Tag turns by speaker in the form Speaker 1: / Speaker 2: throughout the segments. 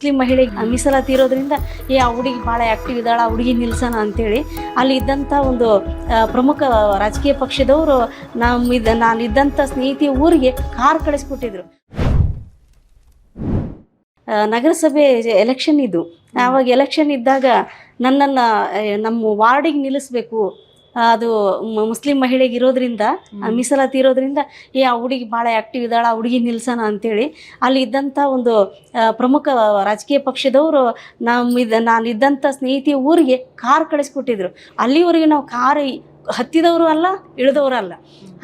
Speaker 1: Muslim ಮಹಿಳೆಗೆ ಮೀಸಲಾತಿ ಇರೋದ್ರಿಂದ ಏ, ಆ ಹುಡುಗಿ ಭಾಳ ಆ್ಯಕ್ಟಿವ್ ಇದ್ದಾಳ ಹುಡುಗಿ ನಿಲ್ಸೋಣ ಅಂತೇಳಿ ಅಲ್ಲಿ ಇದ್ದಂಥ ಒಂದು ಪ್ರಮುಖ ರಾಜಕೀಯ ಪಕ್ಷದವರು ನಮ್ಮ ಇದ್ದ ನಾನು ಇದ್ದಂಥ ಸ್ನೇಹಿತೆಯ ಊರಿಗೆ ಕಾರ್ ಕಳಿಸ್ಕೊಟ್ಟಿದ್ರು. ನಗರಸಭೆ ಎಲೆಕ್ಷನ್ ಇದು. ಆವಾಗ ಎಲೆಕ್ಷನ್ ಇದ್ದಾಗ ನನ್ನನ್ನು ನಮ್ಮ ವಾರ್ಡಿಗೆ ನಿಲ್ಲಿಸ್ಬೇಕು. ಅದು ಮುಸ್ಲಿಂ ಮಹಿಳೆಗೆ ಇರೋದ್ರಿಂದ ಮೀಸಲಾತಿ ಇರೋದ್ರಿಂದ ಏ ಆ ಹುಡುಗಿ ಭಾಳ ಆ್ಯಕ್ಟಿವ್ ಇದ್ದಾಳ ಆ ಹುಡುಗಿ ನಿಲ್ಸೋಣ ಅಂತೇಳಿ ಅಲ್ಲಿ ಇದ್ದಂಥ ಒಂದು ಪ್ರಮುಖ ರಾಜಕೀಯ ಪಕ್ಷದವರು ನಮ್ಮ ಇದ್ದ ನಾನು ಇದ್ದಂಥ ಸ್ನೇಹಿತೆಯ ಊರಿಗೆ ಕಾರ್ ಕಳಿಸ್ಕೊಟ್ಟಿದ್ರು. ಅಲ್ಲಿವರೆಗೆ ನಾವು ಕಾರ್ ಹತ್ತಿದವರು ಅಲ್ಲ ಇಳಿದವರು ಅಲ್ಲ.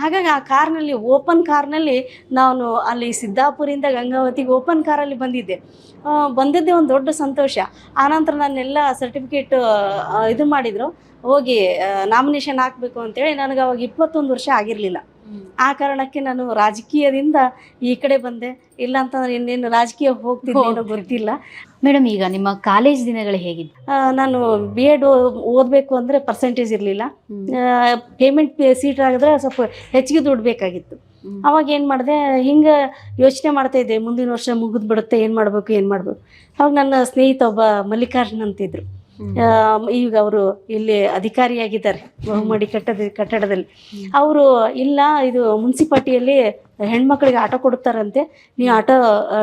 Speaker 1: ಹಾಗಾಗಿ ಆ ಕಾರ್ನಲ್ಲಿ, ಓಪನ್ ಕಾರ್ನಲ್ಲಿ ನಾನು ಅಲ್ಲಿ ಸಿದ್ದಾಪುರಿಂದ ಗಂಗಾವತಿಗೆ ಓಪನ್ ಕಾರಲ್ಲಿ ಬಂದಿದ್ದೆ. ಬಂದಿದ್ದೆ ಒಂದು ದೊಡ್ಡ ಸಂತೋಷ. ಆನಂತರ ನನ್ನೆಲ್ಲ ಸರ್ಟಿಫಿಕೇಟ್ ಇದು ಮಾಡಿದರು. ಹೋಗಿ ನಾಮಿನೇಷನ್ ಹಾಕಬೇಕು ಅಂತೇಳಿ. ನನಗೆ ಅವಾಗ ಇಪ್ಪತ್ತೊಂದು ವರ್ಷ ಆಗಿರಲಿಲ್ಲ. ಆ ಕಾರಣಕ್ಕೆ ನಾನು ರಾಜಕೀಯದಿಂದ ಈ ಕಡೆ ಬಂದೆ. ಇಲ್ಲ ಅಂತಂದ್ರೆ ಇನ್ನೇನು ರಾಜಕೀಯ ಹೋಗ್ತಿದ್ದೇನೋ ಗೊತ್ತಿಲ್ಲ.
Speaker 2: ಮೇಡಮ್ ಈಗ ನಿಮ್ಮ ಕಾಲೇಜ್ ದಿನಗಳು ಹೇಗಿತ್ತು?
Speaker 1: ನಾನು ಬಿ ಎಡ್ ಓದಬೇಕು ಅಂದರೆ ಪರ್ಸೆಂಟೇಜ್ ಇರಲಿಲ್ಲ. ಪೇಮೆಂಟ್ ಸೀಟ್ ಆಗಿದ್ರೆ ಸ್ವಲ್ಪ ಹೆಚ್ಚಿಗೆ ದುಡ್ಡು ಬೇಕಾಗಿತ್ತು ಅವಾಗ ಏನು ಮಾಡಿದೆ ಹಿಂಗೆ ಯೋಚನೆ ಮಾಡ್ತಾ ಇದ್ದೆ ಮುಂದಿನ ವರ್ಷ ಮುಗಿದ್ಬಿಡುತ್ತೆ ಏನು ಮಾಡಬೇಕು ಏನು ಮಾಡಬೇಕು. ಅವಾಗ ನನ್ನ ಸ್ನೇಹಿತ ಒಬ್ಬ ಮಲ್ಲಿಕಾರ್ಜುನ್ ಅಂತಿದ್ರು. ಈಗ ಅವರು ಇಲ್ಲಿ ಅಧಿಕಾರಿಯಾಗಿದ್ದಾರೆ ಬಹುಮಡಿ ಕಟ್ಟದ ಕಟ್ಟಡದಲ್ಲಿ. ಅವರು ಇಲ್ಲ ಇದು ಮುನ್ಸಿಪಾಲ್ಟಿಯಲ್ಲಿ ಹೆಣ್ಮಕ್ಳಿಗೆ ಆಟೋ ಕೊಡ್ತಾರಂತೆ ನೀವು ಆಟೋ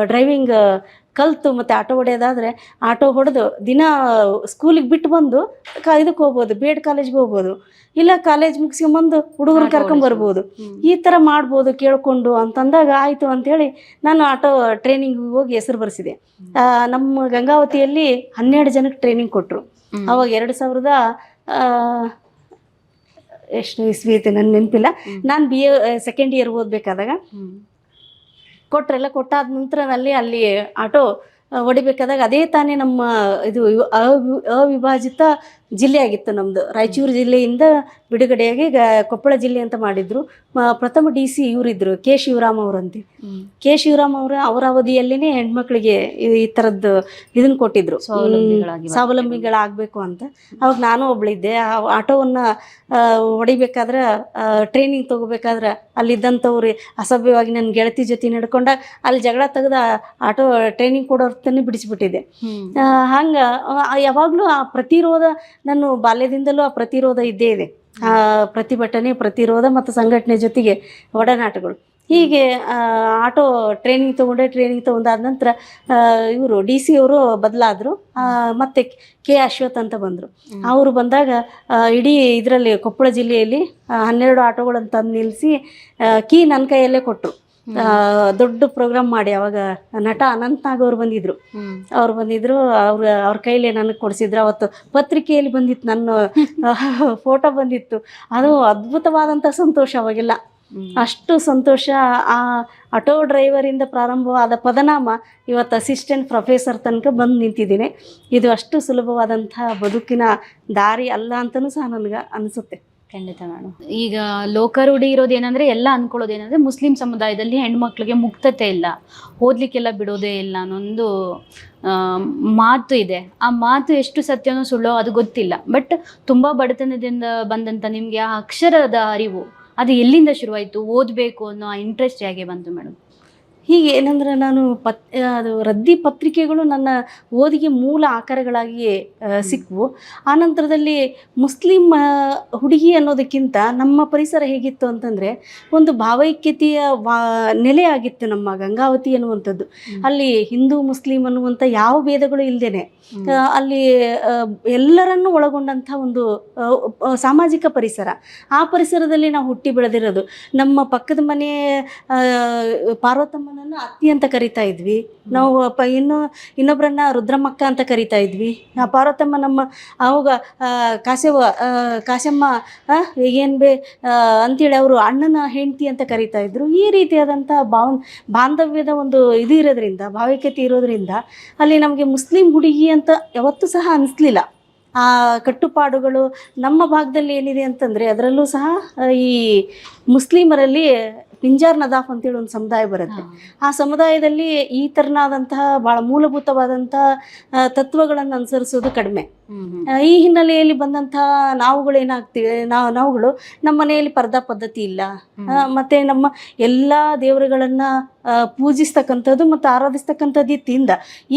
Speaker 1: ಡ್ರೈವಿಂಗ್ ಕಲ್ತು ಮತ್ತು ಆಟೋ ಹೊಡೆಯೋದಾದ್ರೆ ಆಟೋ ಹೊಡೆದು ದಿನ ಸ್ಕೂಲಿಗೆ ಬಿಟ್ಟು ಬಂದು ಕ ಇದಕ್ಕೆ ಹೋಗ್ಬೋದು ಬಿ ಎಡ್ ಕಾಲೇಜ್ಗೆ ಹೋಗ್ಬೋದು ಇಲ್ಲ ಕಾಲೇಜ್ ಮುಗಿಸ್ಕೊಂಬಂದು ಹುಡುಗರು
Speaker 2: ಕರ್ಕೊಂಬರ್ಬೋದು
Speaker 1: ಕರ್ಕೊಂಡ್ ಬರ್ಬೋದು. ಈ ಥರ ಮಾಡ್ಬೋದು ಕೇಳಿಕೊಂಡು ಅಂತಂದಾಗ ಆಯಿತು ಅಂಥೇಳಿ ನಾನು ಆಟೋ ಟ್ರೈನಿಂಗ್ ಹೋಗಿ ಹೆಸರು ಬರೆಸಿದೆ. ಆ, ನಮ್ಮ ಗಂಗಾವತಿಯಲ್ಲಿ ಹನ್ನೆರಡು ಜನಕ್ಕೆ ಟ್ರೈನಿಂಗ್ ಕೊಟ್ಟರು ಅವಾಗ ಎರಡು ಸಾವಿರದ ಎಷ್ಟು ಇಸ್ವಿ ಐತೆ ನನ್ನ ನೆನಪಿಲ್ಲ. ನಾನು ಬಿ ಎ ಸೆಕೆಂಡ್ ಇಯರ್ ಓದಬೇಕಾದಾಗ ಕೊಟ್ರೆಲ್ಲ ಕೊಟ್ಟಾದ ನಂತರ ನಲ್ಲಿ ಅಲ್ಲಿ ಆಟೋ ಹೊಡಿಬೇಕಾದಾಗ ಅದೇ ತಾನೇ ನಮ್ಮ ಇದು ಅವಿ- ಅವಿಭಾಜಿತ ಜಿಲ್ಲೆ ಆಗಿತ್ತು ನಮ್ಮದು ರಾಯಚೂರು ಜಿಲ್ಲೆಯಿಂದ ಬಿಡುಗಡೆಯಾಗಿ ಗ ಕೊಪ್ಪಳ ಜಿಲ್ಲೆ ಅಂತ ಮಾಡಿದ್ರು. ಮ- ಪ್ರಥಮ ಡಿ ಸಿ ಇವರಿದ್ರು ಕೆ ಶಿವರಾಮ್ ಅವರಂತೆ ಕೆ ಶಿವರಾಮ್ ಅವರ ಅವರ ಅವಧಿಯಲ್ಲಿನೇ ಹೆಣ್ಮಕ್ಳಿಗೆ ಈ- ತರದ್ದು ಥರದ್ದು ಇದನ್ನ ಕೊಟ್ಟಿದ್ರು.
Speaker 2: ಸ್ವಾವಲಂಬಿಗಳಾಗಿ
Speaker 1: ಸ್ವಾವಲಂಬಿಗಳಾಗಬೇಕು ಅಂತ. ಅವಾಗ ನಾನು ಒಬ್ಳಿದ್ದೆ. ಆ ಆಟೋವನ್ನು ಹೊಡಿಬೇಕಾದ್ರೆ ಟ್ರೈನಿಂಗ್ ತಗೋಬೇಕಾದ್ರೆ ಅಲ್ಲಿದ್ದಂಥವ್ರು ಅಸಭ್ಯವಾಗಿ ನನ್ನ ಗೆಳತಿ ಜೊತೆ ನಡ್ಕೊಂಡಾಗ ಅಲ್ಲಿ ಜಗಳ ತೆಗೆದ ಆಟೋ ಟ್ರೈನಿಂಗ್ ಕೊಡೋರ್ತನೇ ಬಿಡಿಸ್ಬಿಟ್ಟಿದ್ದೆ. ಹಂಗ ಯಾವಾಗಲೂ ಆ ಪ್ರತಿರೋಧ ನಾನು ಬಾಲ್ಯದಿಂದಲೂ ಆ ಪ್ರತಿರೋಧ ಇದ್ದೇ ಇದೆ. ಆ ಪ್ರತಿಭಟನೆ, ಪ್ರತಿರೋಧ ಮತ್ತು ಸಂಘಟನೆ ಜೊತೆಗೆ ಒಡನಾಟಗಳು. ಹೀಗೆ ಆಟೋ ಟ್ರೈನಿಂಗ್ ತೊಗೊಂಡೆ ಟ್ರೈನಿಂಗ್ ತೊಗೊಂಡಾದ ನಂತರ ಇವರು ಡಿ ಸಿ ಅವರು ಬದಲಾದರು. ಮತ್ತು ಕೆ ಅಶ್ವಥ್ ಅಂತ ಬಂದರು. ಅವರು ಬಂದಾಗ ಇಡೀ ಇದರಲ್ಲಿ ಕೊಪ್ಪಳ ಜಿಲ್ಲೆಯಲ್ಲಿ ಹನ್ನೆರಡು ಆಟೋಗಳನ್ನು ತಂದು ನಿಲ್ಲಿಸಿ ಕೀ ನನ್ನ ಕೈಯಲ್ಲೇ ಕೊಟ್ಟರು ದೊಡ್ಡ ಪ್ರೋಗ್ರಾಮ್ ಮಾಡಿ ಅವಾಗ ನಟ ಅನಂತ್ ನಾಗ್ ಅವ್ರು ಬಂದಿದ್ರು. ಅವ್ರು ಬಂದಿದ್ರು ಅವ್ರ ಅವ್ರ ಕೈಲಿ ನನಗೆ ಕೊಡಿಸಿದ್ರು. ಅವತ್ತು ಪತ್ರಿಕೆಯಲ್ಲಿ ಬಂದಿತ್ತು ನನ್ನ ಫೋಟೋ ಬಂದಿತ್ತು. ಅದು ಅದ್ಭುತವಾದಂಥ ಸಂತೋಷ ಅವಾಗೆಲ್ಲ. ಅಷ್ಟು ಸಂತೋಷ. ಆ ಆಟೋ ಡ್ರೈವರಿಂದ ಪ್ರಾರಂಭವಾದ ಪದನಾಮ ಇವತ್ತು ಅಸಿಸ್ಟೆಂಟ್ ಪ್ರೊಫೆಸರ್ ತನಕ ಬಂದು ನಿಂತಿದ್ದೀನಿ. ಇದು ಅಷ್ಟು ಸುಲಭವಾದಂಥ ಬದುಕಿನ ದಾರಿ ಅಲ್ಲ ಅಂತಲೂ ಸಹ ನನಗೆ ಅನಿಸುತ್ತೆ.
Speaker 2: ಖಂಡಿತ ಮೇಡಮ್ ಈಗ ಲೋಕರೂಢಿ ಇರೋದು ಏನಂದ್ರೆ ಎಲ್ಲ ಅನ್ಕೊಳ್ಳೋದು ಏನಂದ್ರೆ ಮುಸ್ಲಿಂ ಸಮುದಾಯದಲ್ಲಿ ಹೆಣ್ಮಕ್ಳಿಗೆ ಮುಕ್ತತೆ ಇಲ್ಲ. ಓದ್ಲಿಕ್ಕೆಲ್ಲ ಬಿಡೋದೇ ಇಲ್ಲ ಅನ್ನೊಂದು ಮಾತು ಇದೆ. ಆ ಮಾತು ಎಷ್ಟು ಸತ್ಯನೋ ಸುಳ್ಳೋ ಅದು ಗೊತ್ತಿಲ್ಲ. ಬಟ್ ತುಂಬಾ ಬಡತನದಿಂದ ಬಂದಂತ ನಿಮ್ಗೆ ಆ ಅಕ್ಷರದ ಅರಿವು, ಅದು ಎಲ್ಲಿಂದ ಶುರುವಾಯಿತು? ಓದಬೇಕು ಅನ್ನೋ ಆ ಇಂಟ್ರೆಸ್ಟ್ ಹೇಗೆ ಬಂತು ಮೇಡಮ್
Speaker 1: ಹೀಗೆ ಏನಂದ್ರೆ ನಾನು ಪತ್ ಅದು ರದ್ದಿ ಪತ್ರಿಕೆಗಳು ನನ್ನ ಓದಿಗೆ ಮೂಲ ಆಕಾರಗಳಾಗಿ ಆ, ಸಿಕ್ವು. ಆನಂತರದಲ್ಲಿ ಮುಸ್ಲಿಂ ಹುಡುಗಿ ಅನ್ನೋದಕ್ಕಿಂತ ನಮ್ಮ ಪರಿಸರ ಹೇಗಿತ್ತು ಅಂತಂದರೆ ಒಂದು ಭಾವೈಕ್ಯತೆಯ ವಾ ನೆಲೆಯಾಗಿತ್ತು ನಮ್ಮ ಗಂಗಾವತಿ ಅನ್ನುವಂಥದ್ದು. ಅಲ್ಲಿ ಹಿಂದೂ ಮುಸ್ಲಿಂ ಅನ್ನುವಂಥ ಯಾವ ಭೇದಗಳು ಇಲ್ಲದೇನೆ ಅಲ್ಲಿ ಎಲ್ಲರನ್ನು ಒಳಗೊಂಡಂಥ ಒಂದು ಸಾಮಾಜಿಕ ಪರಿಸರ. ಆ ಪರಿಸರದಲ್ಲಿ ನಾವು ಹುಟ್ಟಿ ಬೆಳೆದಿರೋದು. ನಮ್ಮ ಪಕ್ಕದ ಮನೆ ಆ, ಪಾರ್ವತಮ್ಮನನ್ನು ಅತ್ತಿ ಅಂತ ಕರಿತಾ ಇದ್ವಿ. ನಾವು ಪ ಇನ್ನು ಇನ್ನೊಬ್ಬರನ್ನ ರುದ್ರಮ್ಮಕ್ಕ ಅಂತ ಕರಿತಾ ಇದ್ವಿ. ಆ ಪಾರ್ವತಮ್ಮ ನಮ್ಮ ಅವಾಗ ಕಾಸವ್ವ ಕಾಸಮ್ಮ ಏನು ಬೇ ಅಂತೇಳಿ ಅವರು ಅಣ್ಣನ ಹೆಂಡತಿ ಅಂತ ಕರಿತಾ ಇದ್ರು. ಈ ರೀತಿಯಾದಂಥ ಬಾವ್ ಬಾಂಧವ್ಯದ ಒಂದು ಇದು ಇರೋದ್ರಿಂದ ಭಾವೈಕ್ಯತೆ ಇರೋದ್ರಿಂದ ಅಲ್ಲಿ ನಮಗೆ ಮುಸ್ಲಿಂ ಹುಡುಗಿ ಅಂತ ಯಾವತ್ತೂ ಸಹ ಅನಿಸ್ಲಿಲ್ಲ. ಆ ಕಟ್ಟುಪಾಡುಗಳು ನಮ್ಮ ಭಾಗದಲ್ಲಿ ಏನಿದೆ ಅಂತಂದರೆ ಅದರಲ್ಲೂ ಸಹ ಈ ಮುಸ್ಲಿಮರಲ್ಲಿ ಪಿಂಜಾರ್ ನದಾಫ್ ಅಂತೇಳಿ ಒಂದು ಸಮುದಾಯ ಬರುತ್ತೆ. ಆ ಸಮುದಾಯದಲ್ಲಿ ಈ ತರನಾದಂತಹ ಭಾಳ ಮೂಲಭೂತವಾದಂತಹ ತತ್ವಗಳನ್ನು ಅನುಸರಿಸೋದು ಕಡಿಮೆ. ಈ ಹಿನ್ನೆಲೆಯಲ್ಲಿ ಬಂದಂತಹ ನಾವುಗಳು ಏನಾಗ್ತಿವೆ ನಾವು ನಾವುಗಳು ನಮ್ಮ ಮನೆಯಲ್ಲಿ ಪರ್ದಾ ಪದ್ಧತಿ ಇಲ್ಲ. ಮತ್ತೆ ನಮ್ಮ ಎಲ್ಲಾ ದೇವರುಗಳನ್ನ ಪೂಜಿಸ್ತಕ್ಕಂಥದ್ದು ಮತ್ತು ಆರಾಧಿಸ್ತಕ್ಕಂಥದ್ದು ಇತ್ತಿಂದ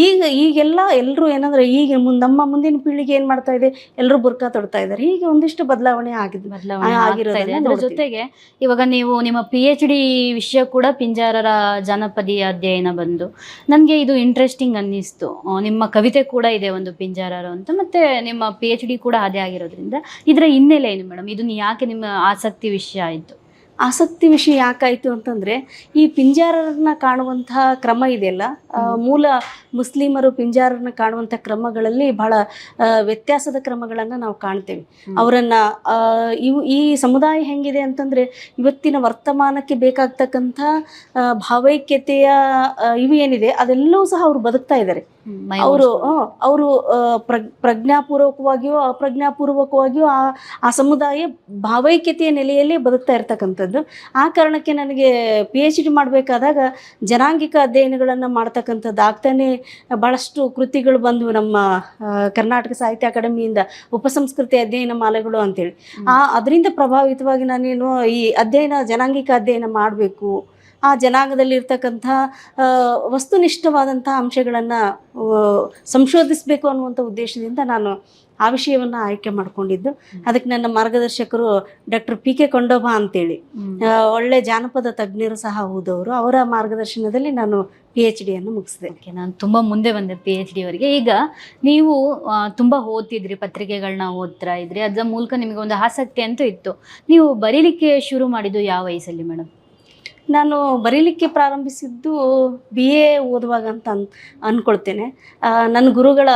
Speaker 1: ಈಗ ಈಗೆಲ್ಲ ಎಲ್ಲರೂ ಏನಂದ್ರೆ ಈಗ ನಮ್ಮ ಮುಂದಿನ ಪೀಳಿಗೆ ಏನ್ ಮಾಡ್ತಾ ಇದೆ? ಎಲ್ಲರೂ ಬುರ್ಕಾ ತೊಡ್ತಾ ಇದ್ದಾರೆ. ಹೀಗೆ ಒಂದಿಷ್ಟು ಬದಲಾವಣೆ ಆಗಿದೆ
Speaker 2: ಬದಲಾವಣೆ ಅದ್ರ ಜೊತೆಗೆ ಇವಾಗ ನೀವು ನಿಮ್ಮ ಪಿ ಎಚ್ ಡಿ ವಿಷಯ ಕೂಡ ಪಿಂಜಾರರ ಜನಪದೀಯ ಅಧ್ಯಯನ ಬಂದು ನನಗೆ ಇದು ಇಂಟ್ರೆಸ್ಟಿಂಗ್ ಅನ್ನಿಸ್ತು. ನಿಮ್ಮ ಕವಿತೆ ಕೂಡ ಇದೆ ಒಂದು ಪಿಂಜಾರರು ಅಂತ. ಮತ್ತೆ ನಿಮ್ಮ ಪಿ ಎಚ್ ಡಿ ಕೂಡ ಅದೇ ಆಗಿರೋದ್ರಿಂದ ಇದರ ಹಿನ್ನೆಲೆ ಏನು ಮೇಡಮ್ ಇದನ್ನ ಯಾಕೆ ನಿಮ್ಮ ಆಸಕ್ತಿ ವಿಷಯ ಆಯಿತು?
Speaker 1: ಆಸಕ್ತಿ ವಿಷಯ ಯಾಕಾಯಿತು ಅಂತಂದರೆ ಈ ಪಿಂಜಾರರನ್ನ ಕಾಣುವಂತಹ ಕ್ರಮ ಇದೆಯಲ್ಲ ಮೂಲ ಮುಸ್ಲಿಮರು ಪಿಂಜಾರರನ್ನ ಕಾಣುವಂಥ ಕ್ರಮಗಳಲ್ಲಿ ಬಹಳ ವ್ಯತ್ಯಾಸದ ಕ್ರಮಗಳನ್ನು ನಾವು ಕಾಣ್ತೇವೆ. ಅವರನ್ನು ಇವು ಈ ಸಮುದಾಯ ಹೆಂಗಿದೆ ಅಂತಂದ್ರೆ ಇವತ್ತಿನ ವರ್ತಮಾನಕ್ಕೆ ಬೇಕಾಗ್ತಕ್ಕಂಥ ಭಾವೈಕ್ಯತೆಯ ಇವು ಏನಿದೆ ಅದೆಲ್ಲವೂ ಸಹ ಅವರು ಬದುಕ್ತಾ ಇದ್ದಾರೆ. ಅವರು ಅವರು ಪ್ರಜ್ಞಾಪೂರ್ವಕವಾಗಿಯೋ ಅಪ್ರಜ್ಞಾಪೂರ್ವಕವಾಗಿಯೋ ಆ ಆ ಸಮುದಾಯ ಭಾವೈಕ್ಯತೆಯ ನೆಲೆಯಲ್ಲಿ ಬದುಕ್ತಾ ಇರ್ತಕ್ಕಂಥದ್ದು. ಆ ಕಾರಣಕ್ಕೆ ನನಗೆ ಪಿ ಎಚ್ ಡಿ ಮಾಡಬೇಕಾದಾಗ ಜನಾಂಗಿಕ ಅಧ್ಯಯನಗಳನ್ನು ಮಾಡ್ತಕ್ಕಂಥದ್ದು ಆಗ್ತಾನೆ ಭಾಳಷ್ಟು ಕೃತಿಗಳು ಬಂದವು ನಮ್ಮ ಕರ್ನಾಟಕ ಸಾಹಿತ್ಯ ಅಕಾಡೆಮಿಯಿಂದ ಉಪಸಂಸ್ಕೃತಿ ಅಧ್ಯಯನ ಮಾಲೆಗಳು ಅಂತೇಳಿ. ಆ ಅದರಿಂದ ಪ್ರಭಾವಿತವಾಗಿ ನಾನೇನು ಈ ಅಧ್ಯಯನ ಜನಾಂಗಿಕ ಅಧ್ಯಯನ ಮಾಡಬೇಕು ಆ ಜನಾಂಗದಲ್ಲಿ ಇರ್ತಕ್ಕಂಥ ವಸ್ತುನಿಷ್ಠವಾದಂಥ ಅಂಶಗಳನ್ನು ಸಂಶೋಧಿಸಬೇಕು ಅನ್ನುವಂಥ ಉದ್ದೇಶದಿಂದ ನಾನು ಆ ವಿಷಯವನ್ನು ಆಯ್ಕೆ ಮಾಡಿಕೊಂಡಿದ್ದು. ಅದಕ್ಕೆ ನನ್ನ ಮಾರ್ಗದರ್ಶಕರು ಡಾಕ್ಟರ್ ಪಿ ಕೆ ಕೊಂಡೋಬ ಅಂತೇಳಿ. ಒಳ್ಳೆ ಜಾನಪದ ತಜ್ಞರು ಸಹ ಹೋದವರು ಅವರ ಮಾರ್ಗದರ್ಶನದಲ್ಲಿ ನಾನು ಪಿ ಎಚ್ ಡಿಯನ್ನು ಮುಗಿಸಿದೆ.
Speaker 2: ಓಕೆ ನಾನು ತುಂಬ ಮುಂದೆ ಬಂದೆ ಪಿ ಎಚ್ ಡಿವರೆಗೆ ಈಗ ನೀವು ತುಂಬ ಓದ್ತಿದ್ರಿ ಪತ್ರಿಕೆಗಳನ್ನ ಓದ್ತಾ ಇದ್ರಿ. ಅದರ ಮೂಲಕ ನಿಮಗೆ ಒಂದು ಆಸಕ್ತಿ ಅಂತೂ ಇತ್ತು. ನೀವು ಬರೀಲಿಕ್ಕೆ ಶುರು ಮಾಡಿದ್ದು ಯಾವ ವಯಸ್ಸಲ್ಲಿ ಮೇಡಮ್
Speaker 1: ನಾನು ಬರೀಲಿಕ್ಕೆ ಪ್ರಾರಂಭಿಸಿದ್ದು ಬಿ ಎ ಓದುವಾಗ ಅಂತ ಅನ್ ಅಂದ್ಕೊಳ್ತೇನೆ ಆ, ನನ್ನ ಗುರುಗಳ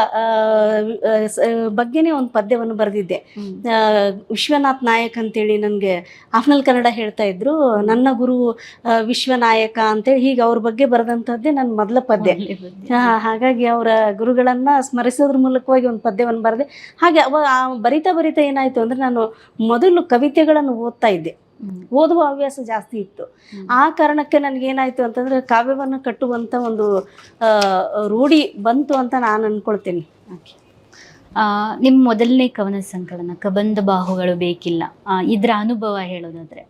Speaker 1: ಬಗ್ಗೆನೇ ಒಂದು ಪದ್ಯವನ್ನು ಬರೆದಿದ್ದೆ. ವಿಶ್ವನಾಥ್ ನಾಯಕ್ ಅಂತೇಳಿ ನನಗೆ ಆಫ್ನಲ್ ಕನ್ನಡ ಹೇಳ್ತಾ ಇದ್ರು. ನನ್ನ ಗುರು ವಿಶ್ವನಾಯಕ ಅಂತೇಳಿ ಹೀಗೆ ಅವ್ರ ಬಗ್ಗೆ ಬರೆದಂಥದ್ದೇ ನನ್ನ ಮೊದಲ ಪದ್ಯ. ಹಾಗಾಗಿ ಅವರ ಗುರುಗಳನ್ನ ಸ್ಮರಿಸೋದ್ರ ಮೂಲಕವಾಗಿ ಒಂದು ಪದ್ಯವನ್ನು ಬರೆದೆ. ಹಾಗೆ ಅವ ಬರಿತಾ ಬರಿತಾ ಏನಾಯ್ತು ಅಂದ್ರೆ ನಾನು ಮೊದಲು ಕವಿತೆಗಳನ್ನು ಓದ್ತಾ ಇದ್ದೆ. ಓದುವ ಹವ್ಯಾಸ ಜಾಸ್ತಿ ಇತ್ತು. ಆ ಕಾರಣಕ್ಕೆ ನನಗೇನಾಯಿತು ಅಂತಂದ್ರೆ ಕಾವ್ಯವನ್ನು ಕಟ್ಟುವಂಥ ಒಂದು ಆ, ರೂಢಿ ಬಂತು ಅಂತ ನಾನು ಅನ್ಕೊಳ್ತೇನೆ.
Speaker 2: ನಿಮ್ಮ ಮೊದಲನೇ ಕವನ ಸಂಕಲನ ಕಬಂಧ ಬಾಹುಗಳು ಬೇಕಿಲ್ಲ. ಇದರ ಅನುಭವ ಹೇಳೋದಾದ್ರೆ?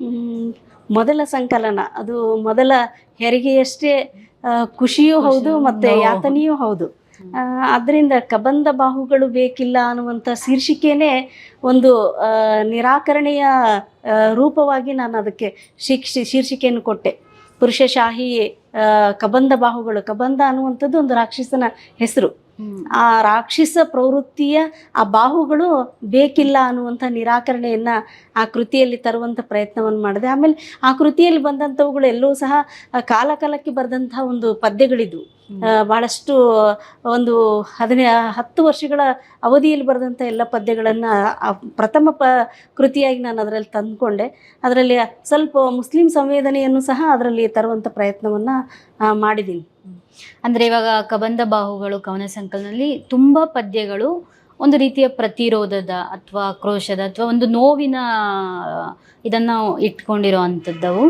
Speaker 1: ಹ್ಮ್, ಮೊದಲ ಸಂಕಲನ. ಅದು ಮೊದಲ ಹೆರಿಗೆಯಷ್ಟೇ ಆ, ಖುಷಿಯೂ ಹೌದು ಮತ್ತೆ. ಯಾತನೆಯೂ ಹೌದು. ಆ, ಅದರಿಂದ ಕಬಂಧ ಬಾಹುಗಳು ಬೇಕಿಲ್ಲ ಅನ್ನುವಂಥ ಶೀರ್ಷಿಕೆನೇ ಒಂದು ನಿರಾಕರಣೆಯ ರೂಪವಾಗಿ ನಾನು ಅದಕ್ಕೆ ಶಿಕ್ಷಿ, ಶೀರ್ಷಿಕೆಯನ್ನು ಕೊಟ್ಟೆ. ಪುರುಷಶಾಹಿ ಕಬಂಧ ಬಾಹುಗಳು, ಕಬಂಧ ಅನ್ನುವಂಥದ್ದು ಒಂದು ರಾಕ್ಷಸನ ಹೆಸರು. ಆ ರಾಕ್ಷಸ ಪ್ರವೃತ್ತಿಯ ಆ ಬಾಹುಗಳು ಬೇಕಿಲ್ಲ ಅನ್ನುವಂಥ ನಿರಾಕರಣೆಯನ್ನ ಆ ಕೃತಿಯಲ್ಲಿ ತರುವಂಥ ಪ್ರಯತ್ನವನ್ನು ಮಾಡಿದೆ. ಆಮೇಲೆ ಆ ಕೃತಿಯಲ್ಲಿ ಬಂದಂಥವುಗಳು ಎಲ್ಲವೂ ಸಹ ಕಾಲಕಾಲಕ್ಕೆ ಕಾಲ ಕಾಲಕ್ಕೆ ಬರೆದಂಥ ಒಂದು ಪದ್ಯಗಳಿದ್ವು. ಬಹಳಷ್ಟು ಒಂದು ಹದಿನೈ, ಹತ್ತು ವರ್ಷಗಳ ಅವಧಿಯಲ್ಲಿ ಬರೆದಂಥ ಎಲ್ಲ ಪದ್ಯಗಳನ್ನು ಪ್ರಥಮ ಪ ಕೃತಿಯಾಗಿ ನಾನು ಅದರಲ್ಲಿ ತಂದುಕೊಂಡೆ. ಅದರಲ್ಲಿ ಸ್ವಲ್ಪ ಮುಸ್ಲಿಂ ಸಂವೇದನೆಯನ್ನು ಸಹ ಅದರಲ್ಲಿ ತರುವಂಥ ಪ್ರಯತ್ನವನ್ನು ಮಾಡಿದ್ದೀನಿ.
Speaker 2: ಅಂದ್ರೆ ಇವಾಗ ಕಬಂಧ ಬಾಹುಗಳು, ಕವನ ಸಂಕಲನದಲ್ಲಿ ತುಂಬಾ ಪದ್ಯಗಳು ಒಂದು ರೀತಿಯ ಪ್ರತಿರೋಧದ ಅಥವಾ ಆಕ್ರೋಶದ ಅಥವಾ ಒಂದು ನೋವಿನ ಇದನ್ನ ಇಟ್ಕೊಂಡಿರೋ ಅಂಥದ್ದವು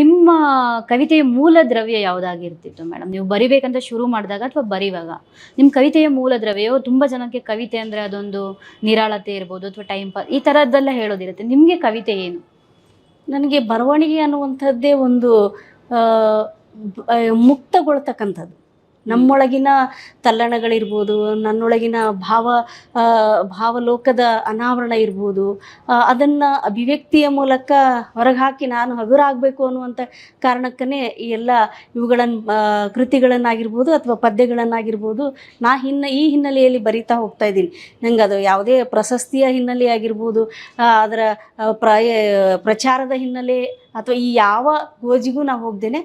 Speaker 2: ನಿಮ್ಮ ಕವಿತೆಯ ಮೂಲ ದ್ರವ್ಯ ಯಾವುದಾಗಿರ್ತಿತ್ತು ಮೇಡಮ್ ನೀವು ಬರಿಬೇಕಂತ ಶುರು ಮಾಡಿದಾಗ ಅಥವಾ ಬರೀವಾಗ? ನಿಮ್ಮ ಕವಿತೆಯ ಮೂಲ ದ್ರವ್ಯವು ತುಂಬ ಜನಕ್ಕೆ ಕವಿತೆ ಅಂದರೆ ಅದೊಂದು ನಿರಾಳತೆ ಇರ್ಬೋದು ಅಥವಾ ಟೈಮ್ ಪಾಸ್ ಈ ಥರದ್ದೆಲ್ಲ ಹೇಳೋದಿರುತ್ತೆ. ನಿಮಗೆ ಕವಿತೆ ಏನು?
Speaker 1: ನನಗೆ ಬರವಣಿಗೆ ಅನ್ನುವಂಥದ್ದೇ ಒಂದು ಮುಕ್ತಗೊಳ್ತಕ್ಕಂಥದ್ದು. ನಮ್ಮೊಳಗಿನ ತಲ್ಲಣಗಳಿರ್ಬೋದು, ನನ್ನೊಳಗಿನ ಭಾವ ಭಾವಲೋಕದ ಅನಾವರಣ ಇರ್ಬೋದು ಅದನ್ನು ಅಭಿವ್ಯಕ್ತಿಯ ಮೂಲಕ ಹೊರಗೆ ಹಾಕಿ ನಾನು ಹಗುರಾಗಬೇಕು ಅನ್ನುವಂಥ ಕಾರಣಕ್ಕೇ ಈ ಎಲ್ಲ ಇವುಗಳನ್ನು ಕೃತಿಗಳನ್ನಾಗಿರ್ಬೋದು ಅಥವಾ ಪದ್ಯಗಳನ್ನಾಗಿರ್ಬೋದು ನಾ ಹಿನ್ನ, ಈ ಹಿನ್ನೆಲೆಯಲ್ಲಿ ಬರಿತಾ ಹೋಗ್ತಾ ಇದ್ದೀನಿ. ನಂಗೆ ಅದು ಯಾವುದೇ ಪ್ರಶಸ್ತಿಯ ಹಿನ್ನೆಲೆ ಆಗಿರ್ಬೋದು ಅದರ ಪ್ರಚಾರದ ಹಿನ್ನೆಲೆ ಅಥವಾ ಈ ಯಾವ ಗೋಜಿಗೂ ನಾವು ಹೋಗ್ದೇನೆ,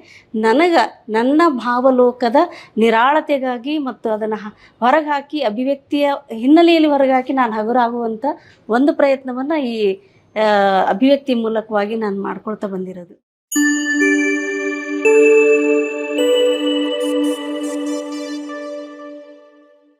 Speaker 1: ನನಗೆ ನನ್ನ ಭಾವಲೋಕದ ನಿರಾಳತೆಗಾಗಿ ಮತ್ತು ಅದನ್ನು ಹೊರಗೆ ಹಾಕಿ ಅಭಿವ್ಯಕ್ತಿಯ ಹಿನ್ನೆಲೆಯಲ್ಲಿ ಹೊರಗೆ ಹಾಕಿ ನಾನು ಹಗುರಾಗುವಂಥ ಒಂದು ಪ್ರಯತ್ನವನ್ನು ಈ ಅಭಿವ್ಯಕ್ತಿ ಮೂಲಕವಾಗಿ ನಾನು ಮಾಡ್ಕೊಳ್ತಾ ಬಂದಿರೋದು.